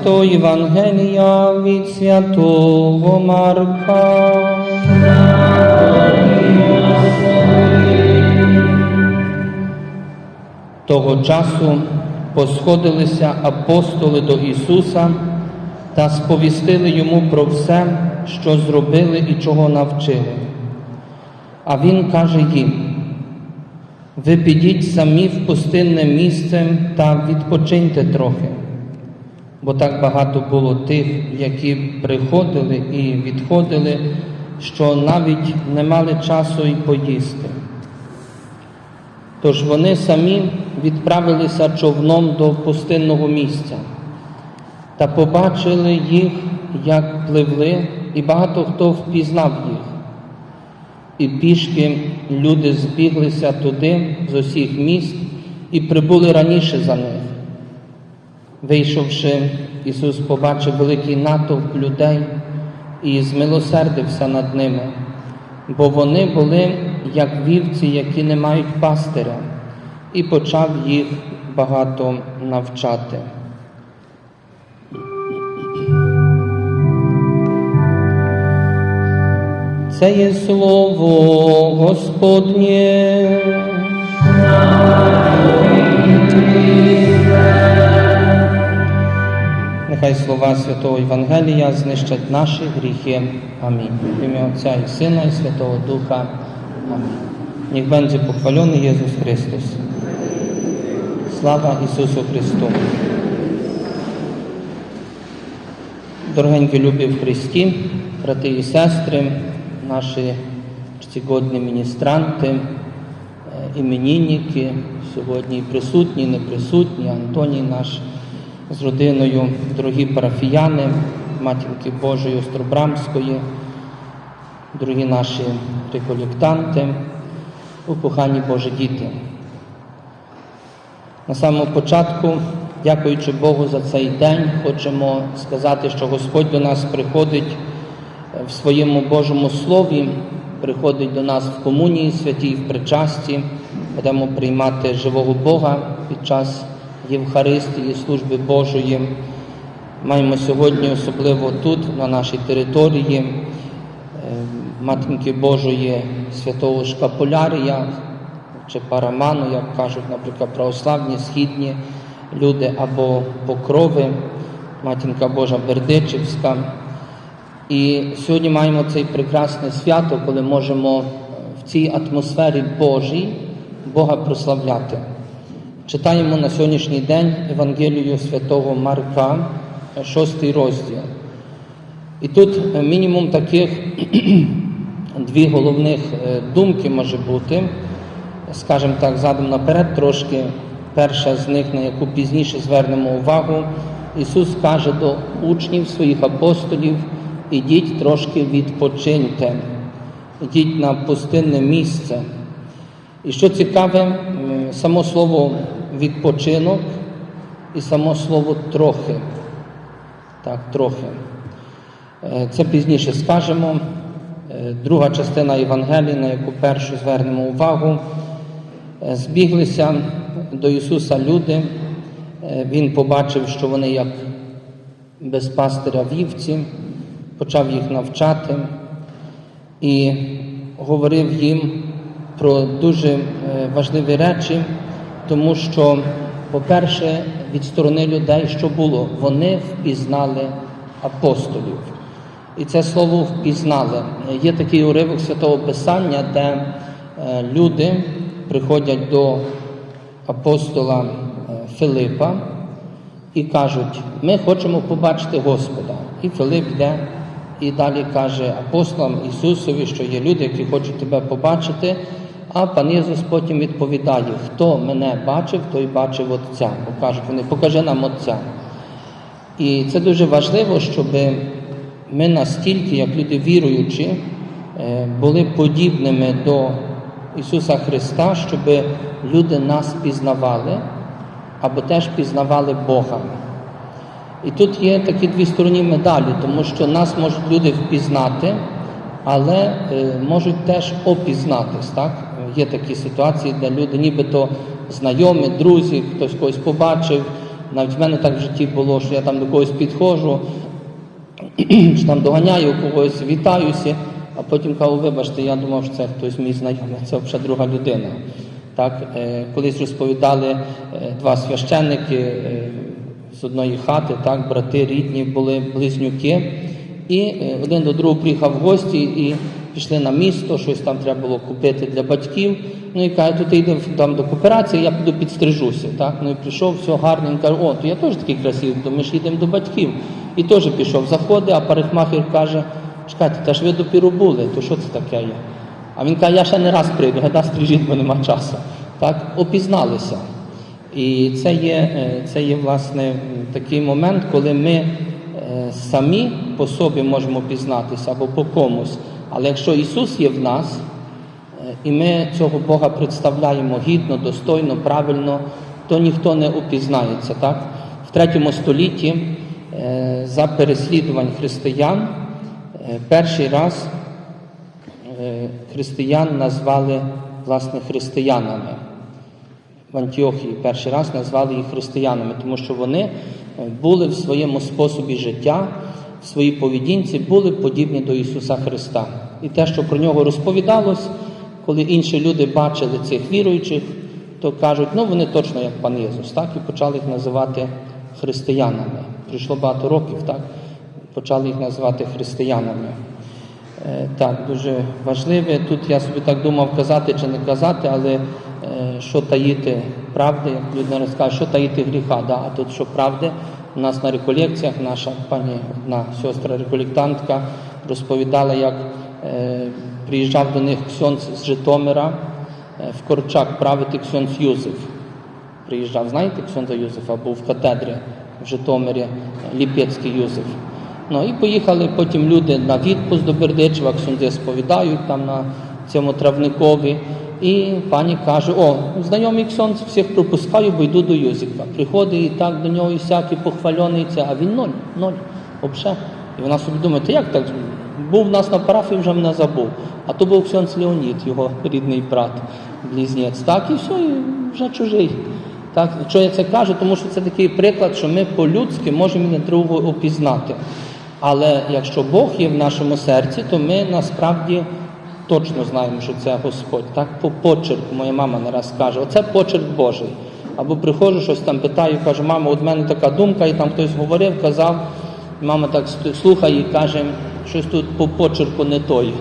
святого Євангелія від святого Марка. Того часу посходилися апостоли до Ісуса та сповістили йому про все, що зробили і чого навчили. А Він каже їм: ви підіть самі в пустинне місце та відпочиньте трохи, бо так багато було тих, які приходили і відходили, що навіть не мали часу й поїсти. Тож вони самі відправилися човном до пустинного місця та побачили їх, як пливли, і багато хто впізнав їх. І пішки люди збіглися туди з усіх міст і прибули раніше за них. Вийшовши, Ісус побачив великий натовп людей і змилосердився над ними, бо вони були як вівці, які не мають пастиря, і почав їх багато навчати. Це є слово Господнє. Нехай слова Святого Євангелія знищать наші гріхи. Амінь. В ім'я Отця і Сина, і Святого Духа. Амінь. Niech będzie pochwalony Jezus Chrystus. Слава Ісусу Христу. Дорогенькі любі в Христі, брати і сестри, наші чтогодні міністранти, е, іменінники, сьогодні присутні, не присутні, Антоній наш з родиною, дорогі парафіяни, матінки Божої Остробрамської, дорогі наші реколектанти, упохані Божі діти. На самому початку, дякуючи Богу за цей день, хочемо сказати, що Господь до нас приходить в своєму Божому Слові, приходить до нас в комунії святій, в причасті, будемо приймати живого Бога під час Євхаристії, служби Божої. Маємо сьогодні, особливо тут, на нашій території, е, Матінки Божої святого Шкапулярія чи Параману, як кажуть, наприклад, православні, східні люди або Покрови, Матінка Божа Бердичівська. І сьогодні маємо цей прекрасне свято, коли можемо в цій атмосфері Божій Бога прославляти. Читаємо на сьогоднішній день Евангелію святого Марка, шостий розділ. І тут мінімум таких дві головних е, думки може бути, скажімо так, задом наперед трошки. Перша з них, на яку пізніше звернемо увагу, Ісус каже до учнів своїх апостолів, ідіть трошки відпочиньте, ідіть на пустинне місце. І що цікаве, само слово відпочинок і само слово трохи. Так, трохи. Е, Це пізніше скажемо. Е, Друга частина Євангелії, на яку першу звернемо увагу, Е, збіглися до Ісуса люди. Він побачив, що вони як без пастиря вівці, почав їх навчати і говорив їм про дуже важливі речі, тому що, по-перше, від сторони людей, що було, вони впізнали апостолів. І це слово впізнали. Є такий уривок святого Писання, де е, люди приходять до апостола е, Филипа і кажуть, ми хочемо побачити Господа. І Филип йде і далі каже апостолам Ісусові, що є люди, які хочуть тебе побачити. А пан Ісус потім відповідає, хто мене бачив, той бачив Отця. Бо кажуть вони, покажи нам Отця. І це дуже важливо, щоб ми настільки, як люди віруючі, е, були подібними до Ісуса Христа, щоб люди нас пізнавали або теж пізнавали Бога. І тут є такі дві сторони медалі, тому що нас можуть люди впізнати, але е, можуть теж опізнатись. Так? Є такі ситуації, де люди нібито знайомі, друзі, хтось когось побачив. Навіть в мене так в житті було, що я там до когось підходжу, чи там доганяю когось, вітаюся, а потім кажу, вибачте, я думав, що це хтось мій знайомий, це взагалі друга людина. Так, е, колись розповідали е, два священники е, з одної хати, так, брати рідні були близнюки, і один до другого приїхав в гості і пішли на місто, щось там треба було купити для батьків. Ну і каже, тут йде там до кооперації, я піду підстрижуся. Так? Ну і прийшов, все гарно, він каже, о, то я теж такий красивий, то ми ж їдемо до батьків. І теж пішов, заходить, а парикмахер каже, чекайте, та ж ви допіру були, то що це таке є? А він каже, я ще не раз прийду, гада стрижіть, бо нема часу. Так, опізналися. І це є, е, це є власне такий момент, коли ми е, самі по собі можемо пізнатися або по комусь. Але якщо Ісус є в нас, е, і ми цього Бога представляємо гідно, достойно, правильно, то ніхто не упізнається. Так? В третьому столітті е, за переслідувань християн е, перший раз християн назвали власне християнами. В Антіохії перший раз назвали їх християнами, тому що вони були в своєму способі життя, в своїй поведінці, були подібні до Ісуса Христа. І те, що про нього розповідалось, коли інші люди бачили цих віруючих, то кажуть, ну вони точно як пан Єсус, так, і почали їх називати християнами. Прийшло багато років, так, почали їх називати християнами. Е, Так, дуже важливе. Тут я собі так думав казати чи не казати, але е, що таїти правди, як людина розкаже, що таїти гріха. Да? А тут що правди, у нас на реколекціях наша пані одна сестра реколектантка розповідала, як е, приїжджав до них ксьонц з Житомира е, в Корчак правити ксьонц Юзеф. Приїжджав, знаєте, ксьонза Юзефа, був в катедрі в Житомирі, Ліпецький Юзеф. Ну і поїхали потім люди на відпуск до Бердичева, ксюнзи сповідають там на цьому травникові. І пані каже: о, знайомий ксьонз, всіх пропускаю, бо йду до Юзика. Приходить і так до нього і всякий похвальоний, а він ноль, ноль, взагалі. І вона собі думає, та як так? Був у нас на парафії, вже мене забув. А то був ксьонз Леонід, його рідний брат, близнець. Так, і все, і вже чужий. Так, що я це кажу, тому що це такий приклад, що ми по-людськи можемо один другого опізнати. Але якщо Бог є в нашому серці, то ми насправді точно знаємо, що це Господь. Так, по почерку, моя мама не раз каже, оце почерк Божий. Або приходжу, щось там питаю, кажу, мама, от мене така думка, і там хтось говорив, казав, мама так слухає і каже, щось тут по почерку не той.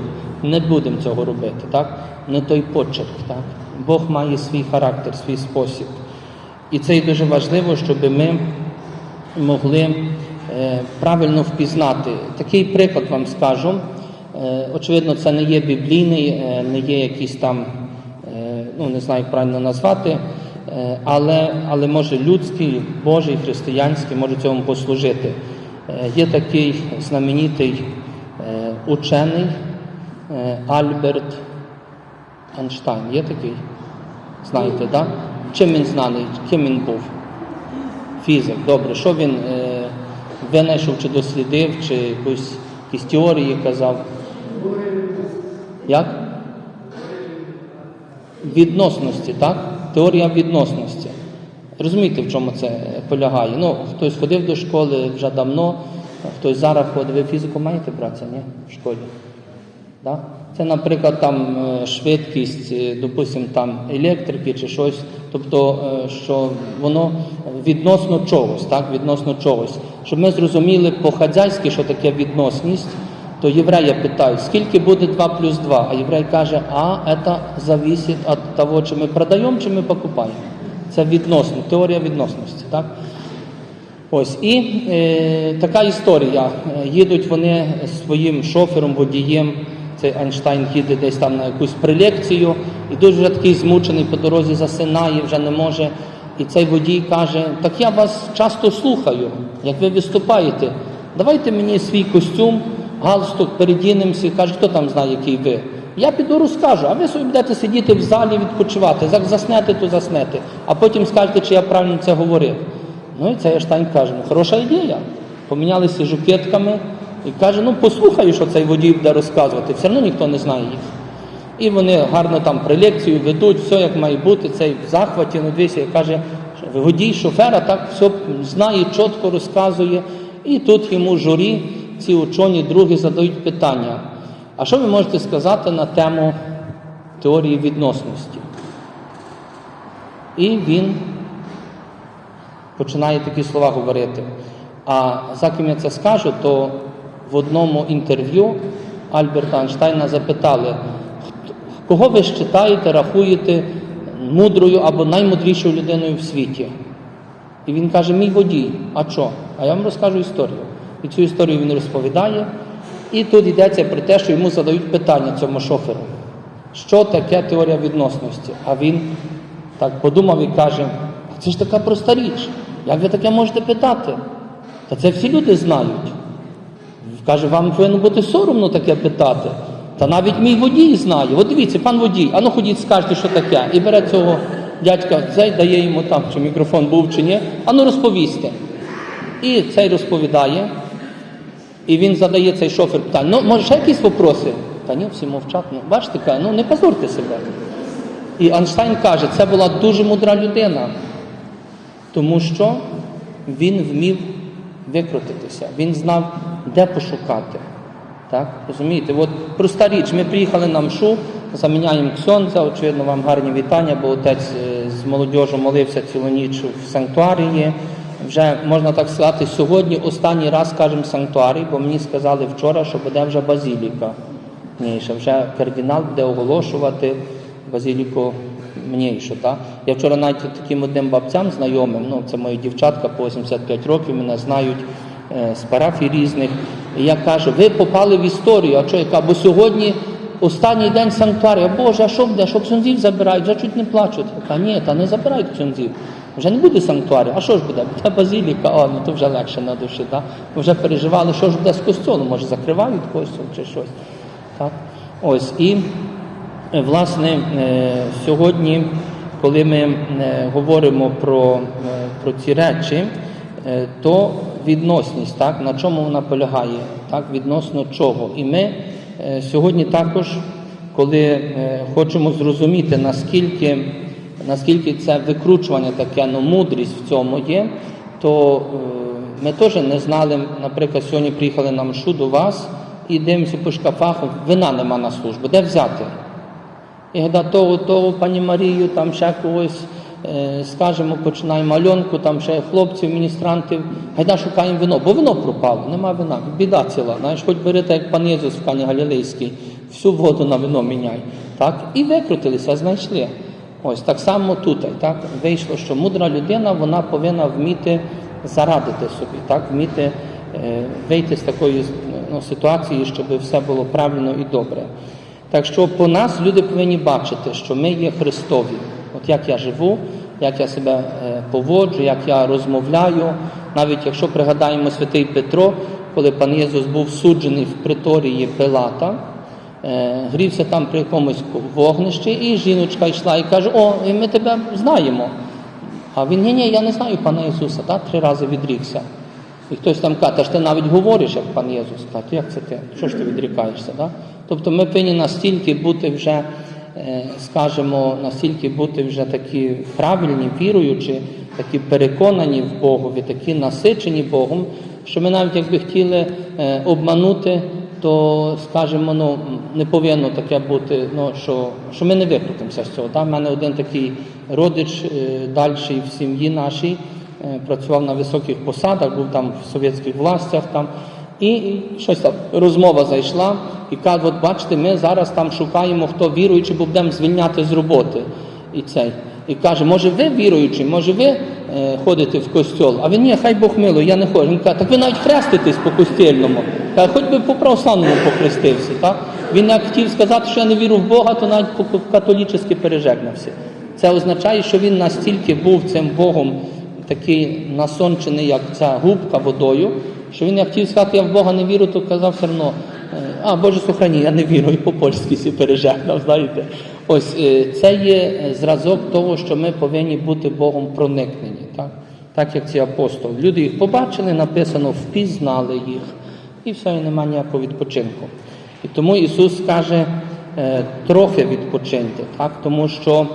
Не будемо цього робити, так? Не той почерк, так? Бог має свій характер, свій спосіб. І це і дуже важливо, щоб ми могли е, правильно впізнати. Такий приклад вам скажу. Е, Очевидно, це не є біблійний, е, не є якийсь там, е, ну не знаю, як правильно назвати, але, але може людський, Божий, християнський може цьому послужити. Є такий знаменитий учений Альберт Einstein. Є такий? Знаєте, так? Да? Чим він знаний? Ким він був? Фізик, добре. Що він винайшов чи дослідив, чи якусь, якісь теорії казав? Як? Відносності, так? Теорія відносності. Розумієте, в чому це полягає? Ну, хтось ходив до школи вже давно, хтось зараз ходить. Ви фізику маєте братися, ні? В школі? Да? Це, наприклад, там е, швидкість, е, допустимо, там електрики чи щось, тобто, е, що воно відносно чогось, так, відносно чогось. Щоб ми зрозуміли по-хазяйськи, що таке відносність, то єврея питають, скільки буде 2 плюс 2? А єврей каже, а це зависить від того, чи ми продаємо, чи ми покупаємо. Це відносно, теорія відносності. Так? Ось і е, така історія. Їдуть вони своїм шофером, водієм. Цей Айнштайн їде десь там на якусь прелекцію, і дуже вже такий змучений по дорозі засинає, вже не може. І цей водій каже: Так я вас часто слухаю, як ви виступаєте. Давайте мені свій костюм, галстук, передінемося. Каже, хто там знає, який ви. Я піду розкажу, а ви собі будете сидіти в залі відпочивати. Як заснете, то заснете. А потім скажете, чи я правильно це говорив. Ну і цей Ештайн каже, ну хороша ідея. Помінялися жукетками і каже, ну послухаю, що цей водій буде розказувати, все одно ніхто не знає їх. І вони гарно там прелекцію ведуть, все як має бути, цей в захваті, ну дивися, каже, водій шофера так все знає, чітко розказує. І тут йому журі, ці учені другі задають питання. А що ви можете сказати на тему теорії відносності? І він починає такі слова говорити. А за ким я це скажу, то в одному інтерв'ю Альберта Einштейна запитали, кого ви вважаєте, рахуєте мудрою або наймудрішою людиною в світі? І він каже, мій водій, а що? А я вам розкажу історію. І цю історію він розповідає. І тут йдеться про те, що йому задають питання цьому шоферу. Що таке теорія відносності? А він так подумав і каже: це ж така проста річ. Як ви таке можете питати? Та це всі люди знають. Каже, вам повинно бути соромно таке питати. Та навіть мій водій знає. От дивіться, пан водій, а ну ходіть, скажете, що таке. І бере цього дядька, цей дає йому там, чи мікрофон був, чи ні. А ну розповісти. І цей розповідає. І він задає цей шофер питання. Ну, може, ще якісь вопроси? Та ні, всі мовчать. Ну, бачите, каже, ну не позорте себе. І Einstein каже, це була дуже мудра людина, тому що він вмів викрутитися, він знав, де пошукати. Так? Розумієте? От проста річ, ми приїхали на мшу, заміняємо ксьонза, очевидно, вам гарні вітання, бо отець е, з молодіжю молився цілу ніч в санктуарії. Вже можна так сказати, сьогодні останній раз кажемо санктуарій, бо мені сказали вчора, що буде вже базіліка. Ні, ще вже кардинал буде оголошувати базіліку мнішу. Я вчора навіть таким одним бабцям знайомим, ну це мої дівчатка по 85 років, мене знають е, з парафій різних. І я кажу, ви попали в історію, а що яка? Бо сьогодні останній день санктуарія, Боже, а що буде? Що ксьонзів забирають? Вже чуть не плачуть. Кажу, ні, та не забирають ксьонзів. Вже не буде санктуарію. А що ж буде? Буде базіліка, а ну то вже легше на душі. Так? Вже переживали, що ж буде з костюлом, може закривають костюм чи щось. Так? Ось і е, власне е, сьогодні, коли ми е, говоримо про, про ці речі, то відносність, так, на чому вона полягає, так, відносно чого. І ми сьогодні також, коли хочемо зрозуміти, наскільки, наскільки це викручування таке, ну, мудрість в цьому є, то е, ми теж не знали, наприклад, сьогодні приїхали на мшу до вас і дивимося по шкафах, вина нема на службу. Де взяти? І гада того, того, пані Марію, там ще когось, е, скажемо, починаємо Альонку, там ще хлопців, міністрантів, гайда шукаємо вино, бо вино пропало, нема вина, біда ціла. Знаєш, хоч берете, як пан Єзус в Кані Галілейській, всю воду на вино міняй. Так? І викрутилися, знайшли. Ось так само тут. Так? Вийшло, що мудра людина вона повинна вміти зарадити собі, так? вміти е, вийти з такої ну, ситуації, щоб все було правильно і добре. Так що по нас люди повинні бачити, що ми є Христові. От як я живу, як я себе е, поводжу, як я розмовляю. Навіть якщо пригадаємо святий Петро, коли пан Єсус був суджений в приторії Пилата, грівся там при якомусь вогнищі, і жіночка йшла і каже: О, ми тебе знаємо. А він ні, ні, я не знаю пана Ісуса, так? три рази відрікся. І хтось там каже, та ж ти навіть говориш, як пан Єсус. Каже, як це ти? Що ж ти відрікаєшся? Так? Тобто ми повинні настільки бути вже, е, скажімо, настільки бути вже такі правильні, віруючі, такі переконані в Богові, такі насичені Богом, що ми навіть якби хотіли е, обманути, то скажімо, ну не повинно таке бути, ну що, що ми не викрутимося з цього. Так? У мене один такий родич е, дальший в сім'ї нашій е, працював на високих посадах, був там в совєтських властях там. І щось там розмова зайшла, і каже, от бачите, ми зараз там шукаємо, хто віруючий, бо будемо звільняти з роботи. І цей. І каже, може ви віруючий, може ви е, ходите в костьол? А він ні, хай Бог мило, я не ходжу. Він каже, так ви навіть хреститесь по костільному. Каже, хоч би по православному похрестився. Так? Він як хотів сказати, що я не вірю в Бога, то навіть по католічески пережегнався. Це означає, що він настільки був цим Богом такий насончений, як ця губка водою, що він як хотів сказати, я в Бога не вірю, то казав все одно, е, а Боже сохрані, я не вірю, і по-польськи сі пережегнав, знаєте. Ось е, це є зразок того, що ми повинні бути Богом проникнені, так? так як ці апостоли. Люди їх побачили, написано, впізнали їх, і все, і немає ніякого відпочинку. І тому Ісус каже, е, трохи відпочиньте, так? тому що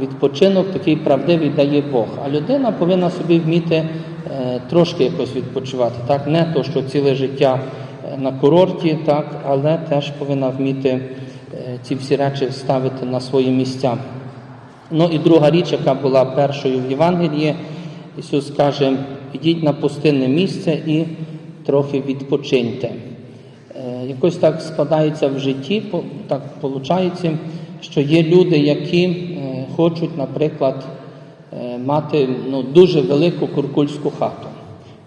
відпочинок такий правдивий дає Бог. А людина повинна собі вміти е, трошки якось відпочивати. Так? Не то, що ціле життя на курорті, так? але теж повинна вміти ці всі речі ставити на свої місця. Ну і друга річ, яка була першою в Євангелії, Ісус каже, ідіть на пустинне місце і трохи відпочиньте. Е, Якось так складається в житті, так виходить, що є люди, які е, хочуть, наприклад, е, мати ну, дуже велику куркульську хату.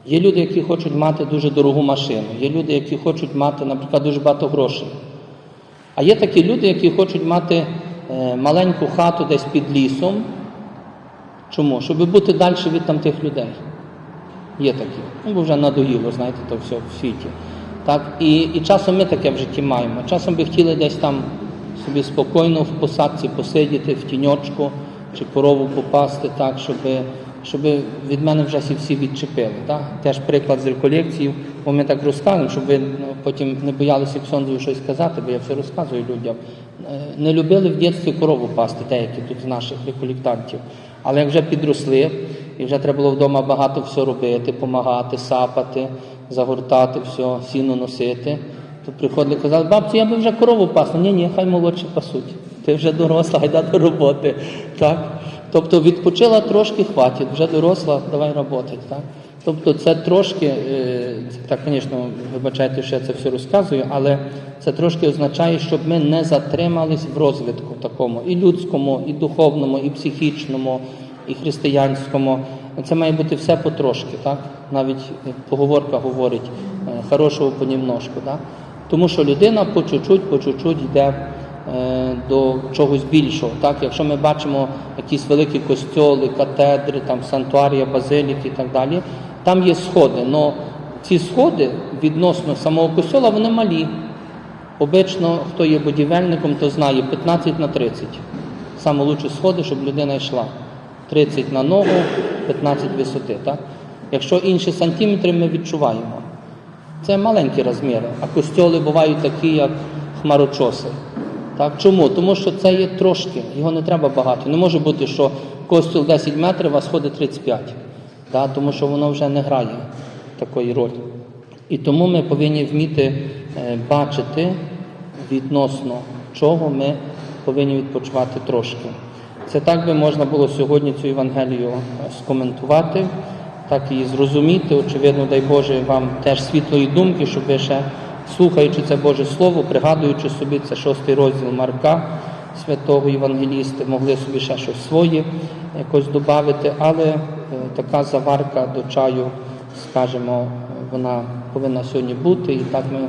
Є люди, які хочуть мати дуже дорогу машину. Є люди, які хочуть мати, наприклад, дуже багато грошей. А є такі люди, які хочуть мати е, маленьку хату десь під лісом. Чому? Щоб бути далі від там тих людей. Є такі. Ну, бо вже надоїло, знаєте, то все в світі. Так? І, і часом ми таке в житті маємо. Часом би хотіли десь там собі спокійно в посадці посидіти, в тіньочку чи корову попасти, так, щоб, щоб від мене вже всі відчепили. Так? Теж приклад з реколекції, бо ми так розказуємо, щоб ви ну, потім не боялися Ксьондові щось сказати, бо я все розказую людям. Е, Не любили в дитинстві корову пасти, деякі тут з наших реколектантів. Але як вже підросли, і вже треба було вдома багато все робити, допомагати, сапати, загортати, все, сіно носити, то приходили казали, бабцю, я би вже корову пасла. Ні, ні, хай молодші пасуть. Ти вже доросла, гайда до роботи. Так? Тобто відпочила трошки, хватить, вже доросла, давай роботи. Так? Тобто це трошки, е, так, звісно, вибачайте, що я це все розказую, але це трошки означає, щоб ми не затримались в розвитку такому і людському, і духовному, і психічному, і християнському. Це має бути все потрошки, так? Навіть поговорка говорить е, хорошого понімножку. Так? Тому що людина по чуть-чуть, по чуть-чуть йде е, до чогось більшого. Так? Якщо ми бачимо якісь великі костьоли, катедри, там, сантуарія, базиліки і так далі, там є сходи. але ці сходи відносно самого костьола вони малі. Обично, хто є будівельником, то знає 15 на 30. Саме сходи, щоб людина йшла. 30 на ногу, 15 висоти. Так? Якщо інші сантиметри ми відчуваємо. Це маленькі розміри, а костьоли бувають такі, як хмарочоси. Так? Чому? Тому що це є трошки, його не треба багато. Не може бути, що костюл 10 метрів, а сходи 35. Так? Тому що воно вже не грає такої ролі. І тому ми повинні вміти е, бачити відносно чого ми повинні відпочивати трошки. Це так би можна було сьогодні цю Євангелію е, скоментувати, так і зрозуміти. Очевидно, дай Боже вам теж світлої думки, щоб ви ще, слухаючи це Боже Слово, пригадуючи собі це шостий розділ Марка, святого Євангеліста, могли собі ще щось своє якось додати, але е, така заварка до чаю, скажімо, вона повинна сьогодні бути, і так ми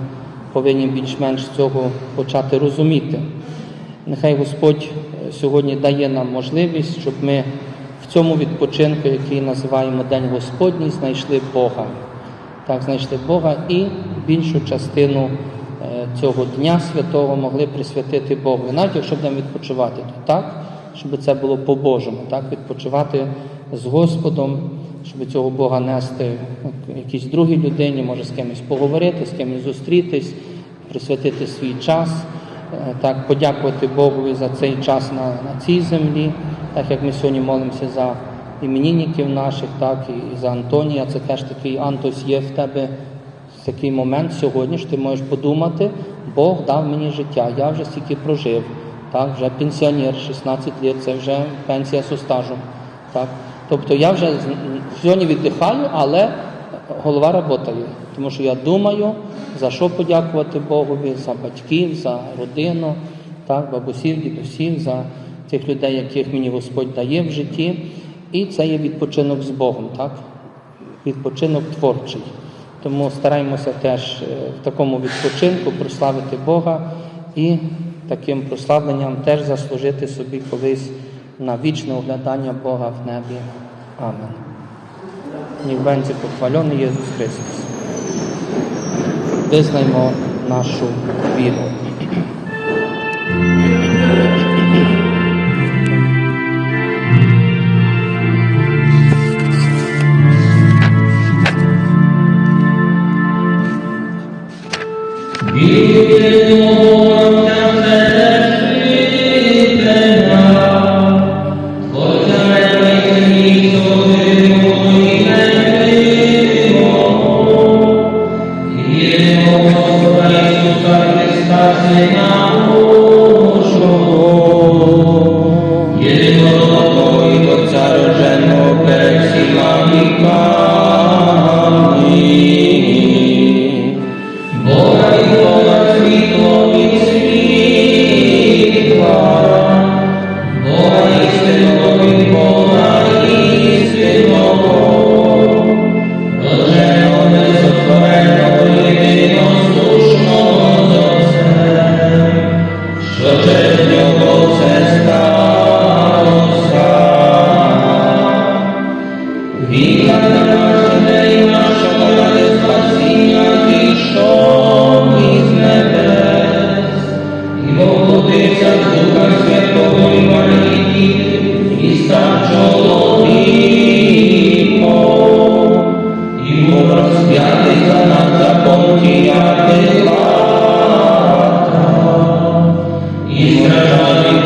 повинні більш-менш цього почати розуміти. Нехай Господь е, сьогодні дає нам можливість, щоб ми в цьому відпочинку, який називаємо День Господній, знайшли Бога. Так, знайшли Бога і більшу частину е, цього Дня Святого могли присвятити Богу. Навіть якщо будемо відпочивати, то так, щоб це було по-божому, так, відпочивати з Господом, щоб цього Бога нести якійсь другій людині, може з кимось поговорити, з кимось зустрітись, присвятити свій час. Е, так, подякувати Богові за цей час на, на цій землі, так як ми сьогодні молимося за іменінників наших, так, і за Антонія. Це теж такий Антос є в тебе такий момент сьогодні, що ти можеш подумати, Бог дав мені життя, я вже стільки прожив, так, вже пенсіонер, 16 років, це вже пенсія зі стажем. Так. Тобто я вже сьогодні віддихаю, але голова працює, тому що я думаю, за що подякувати Богові, за батьків, за родину, так, бабусів, дідусів, за тих людей, яких мені Господь дає в житті. І це є відпочинок з Богом, так? відпочинок творчий. Тому стараємося теж е, в такому відпочинку прославити Бога і таким прославленням теж заслужити собі колись на вічне оглядання Бога в небі. Амен. Niech похвальоний pochwalony Христос. Визнаймо нашу naszą і стражданий